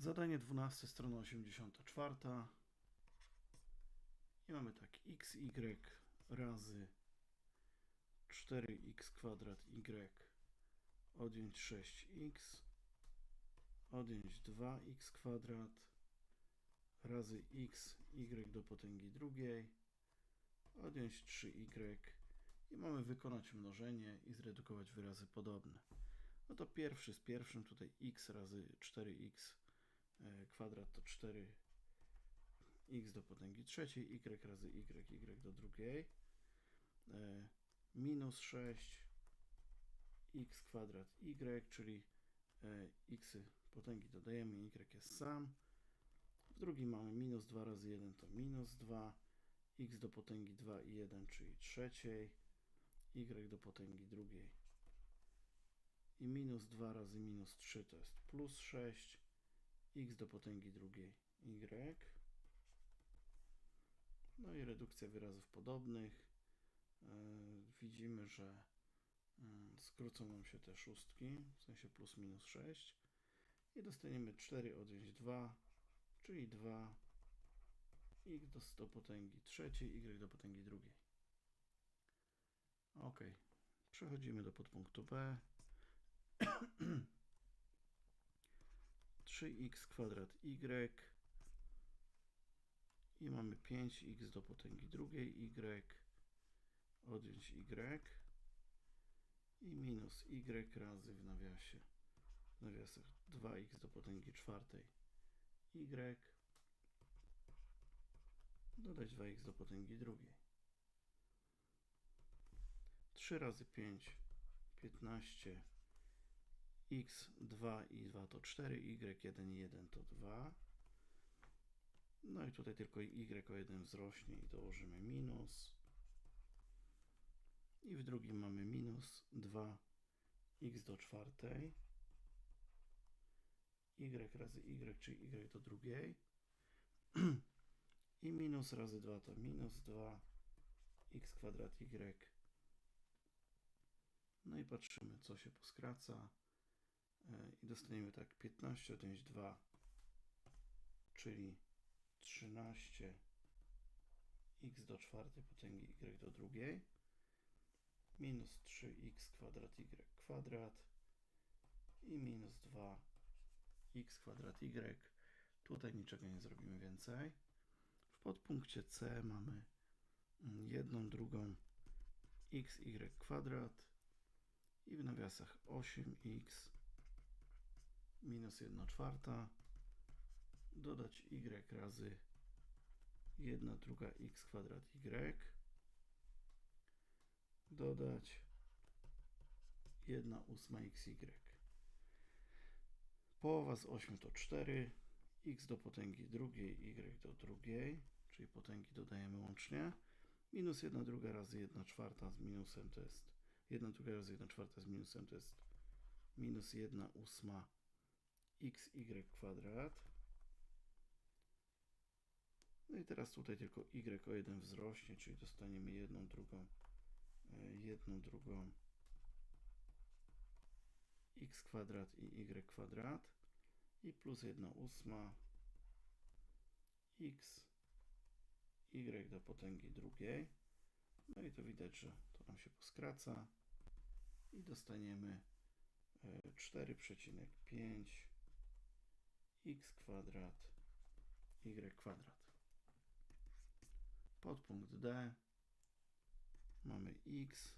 Zadanie 12, strona 84. I mamy tak xy razy 4x kwadrat y odjąć 6x odjąć 2x kwadrat razy x y do potęgi drugiej odjąć 3y i mamy wykonać mnożenie i zredukować wyrazy podobne. No to pierwszy z pierwszym tutaj x razy 4x e, kwadrat to 4 x do potęgi trzeciej, y razy y, y do drugiej, e, minus 6 x kwadrat y, czyli e, x potęgi dodajemy, y jest sam. W drugim mamy minus 2 razy 1 to minus 2, x do potęgi 2 i 1, czyli trzeciej, y do potęgi drugiej i minus 2 razy minus 3 to jest plus 6, x do potęgi drugiej y. No i redukcja wyrazów podobnych. Yy, widzimy, że yy, skrócą nam się te szóstki, w sensie plus minus 6 i dostaniemy 4 odjąć 2, czyli 2 x do potęgi trzeciej, y do potęgi drugiej. Ok, przechodzimy do podpunktu B. 3x kwadrat y i mamy 5x do potęgi drugiej y odjąć y i minus y razy w nawiasie w nawiasach 2x do potęgi czwartej y. Dodać 2x do potęgi drugiej. 3 razy 5 15 x 2 i 2 to 4, y1 i 1 to 2. No i tutaj tylko y o 1 wzrośnie i dołożymy minus. I w drugim mamy minus 2 x do czwartej. y razy y, czyli y do drugiej. I minus razy 2 to minus 2 x kwadrat y. No i patrzymy, co się poskraca i dostaniemy tak 15 odjąć 2, czyli 13 x do czwartej potęgi y do drugiej minus 3x kwadrat y kwadrat i minus 2 x kwadrat y. Tutaj niczego nie zrobimy więcej. W podpunkcie C mamy jedną drugą x y kwadrat i w nawiasach 8x minus 1 czwarta dodać y razy 1 druga x kwadrat y dodać 1 ósma xy połowa z 8 to 4 x do potęgi drugiej y do drugiej czyli potęgi dodajemy łącznie. Minus 1 druga razy 1 czwarta z minusem to jest 1 druga razy 1 czwarta z minusem to jest minus 1 ósma xy kwadrat. No i teraz tutaj tylko y o 1 wzrośnie, czyli dostaniemy jedną drugą, e, jedną drugą. X kwadrat i y kwadrat. I plus 1 ósma. X y do potęgi drugiej. No i to widać, że to nam się poskraca. I dostaniemy 4,5 e, x kwadrat y kwadrat. Podpunkt D. Mamy x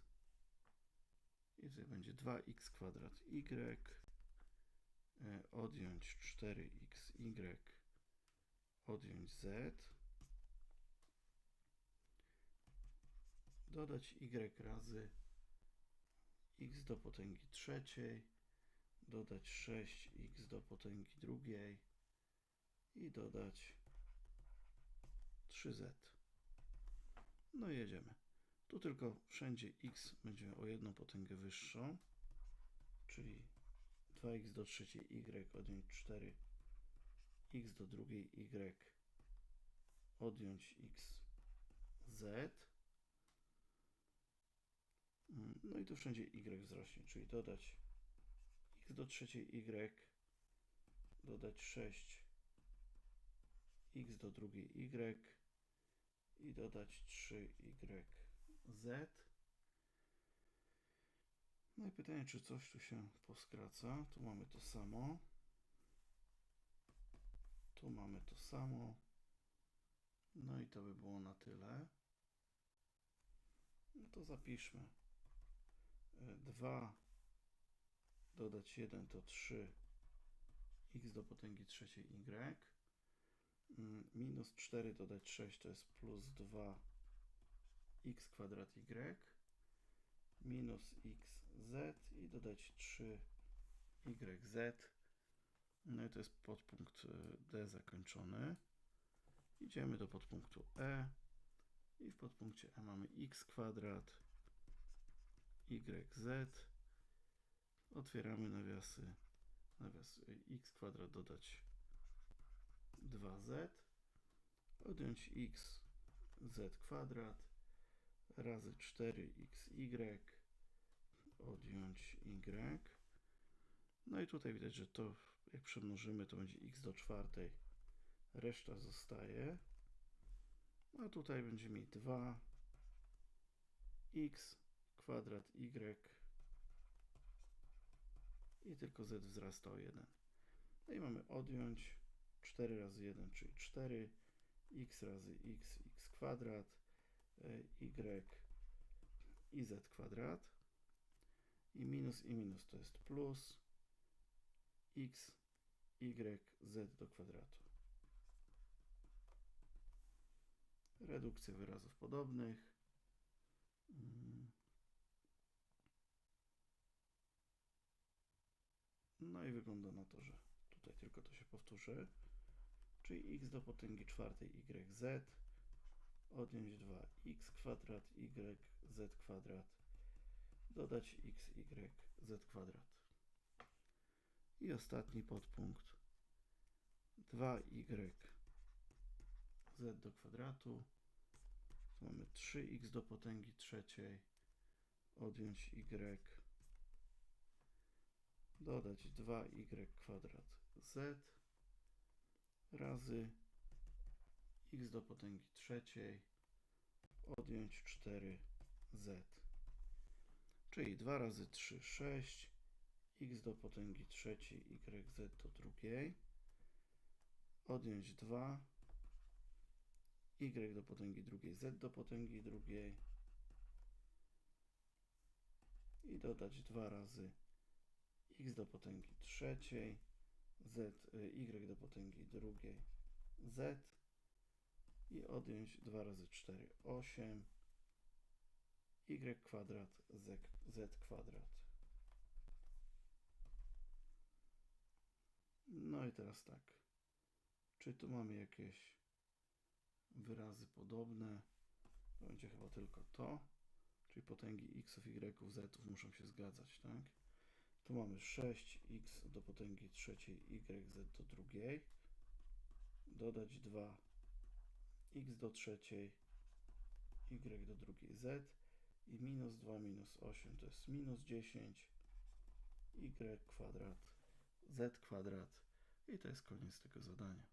i tutaj będzie 2x kwadrat y. E, odjąć 4xy odjąć z. Dodać y razy x do potęgi trzeciej dodać 6x do potęgi drugiej i dodać 3z. No i jedziemy. Tu tylko wszędzie x będzie o jedną potęgę wyższą, czyli 2x do trzeciej y odjąć 4 x do drugiej y odjąć x z. No i tu wszędzie y wzrośnie, czyli dodać do trzeciej y dodać 6 x do drugiej y i dodać 3y z. No i pytanie, czy coś tu się poskraca. Tu mamy to samo. Tu mamy to samo. No i to by było na tyle. No to zapiszmy. 2 dodać 1 to 3 x do potęgi trzeciej y. Mm, Minus 4 dodać 6 to jest plus 2 x kwadrat y. Minus xz i dodać 3 yz. No i to jest podpunkt y, D zakończony. Idziemy do podpunktu E i w podpunkcie E mamy x kwadrat yz. Otwieramy nawiasy. Nawias y, x kwadrat dodać 2z. Odjąć x z kwadrat razy 4xy odjąć y. No i tutaj widać, że to jak przemnożymy, to będzie x do czwartej. Reszta zostaje. A tutaj będzie mieć 2 x kwadrat y i tylko z wzrasta o 1. No i mamy odjąć 4 razy 1, czyli 4, x razy x, x kwadrat, y i z kwadrat. I minus i minus to jest plus x, y, z do kwadratu. Redukcja wyrazów podobnych. Mm. No wygląda na to, że tutaj tylko to się powtórzy. Czyli x do potęgi czwartej yz odjąć 2x kwadrat y z kwadrat dodać x y z kwadrat. I ostatni podpunkt 2y z do kwadratu. Tu mamy 3x do potęgi trzeciej odjąć y dodać 2y kwadrat z razy x do potęgi trzeciej odjąć 4z. Czyli 2 razy 3, 6, x do potęgi trzeciej, yz do drugiej, odjąć 2, y do potęgi drugiej, z do potęgi drugiej. I dodać 2 razy x do potęgi trzeciej, z, y do potęgi drugiej, z i odjąć 2 razy 4, 8, y kwadrat, z, z kwadrat. No i teraz tak. Czy tu mamy jakieś wyrazy podobne? To będzie chyba tylko to. Czyli potęgi x, y, z muszą się zgadzać, tak? Tu mamy 6x do potęgi trzeciej yz do drugiej. Dodać 2 x do trzeciej, y do drugiej z i minus 2 minus 8 to jest minus 10 y kwadrat z kwadrat i to jest koniec tego zadania.